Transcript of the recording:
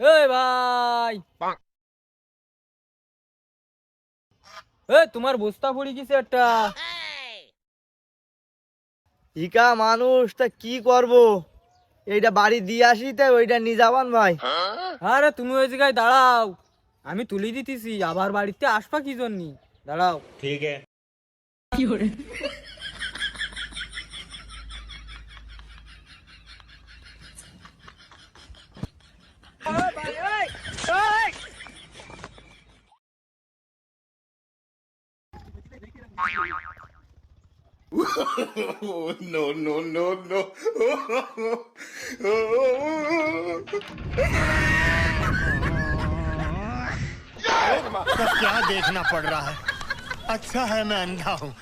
এই ভাই এ তোমার বস্তা পড়ি গেছে একটা ইকা মানুষ তা কি করব এইটা বাড়ি দিয়ে আসি তাই ওইটা নিয়ে যাবান ভাই আরে তুমি ওই জায়গায় দাঁড়াও আমি তুলি দিতেছি আবার বাড়িতে আসবা কি জন্য দাঁড়াও ঠিক আছে no, no, no, no. सब क्या देखना पड़ रहा है अच्छा है मैं अंधा हूँ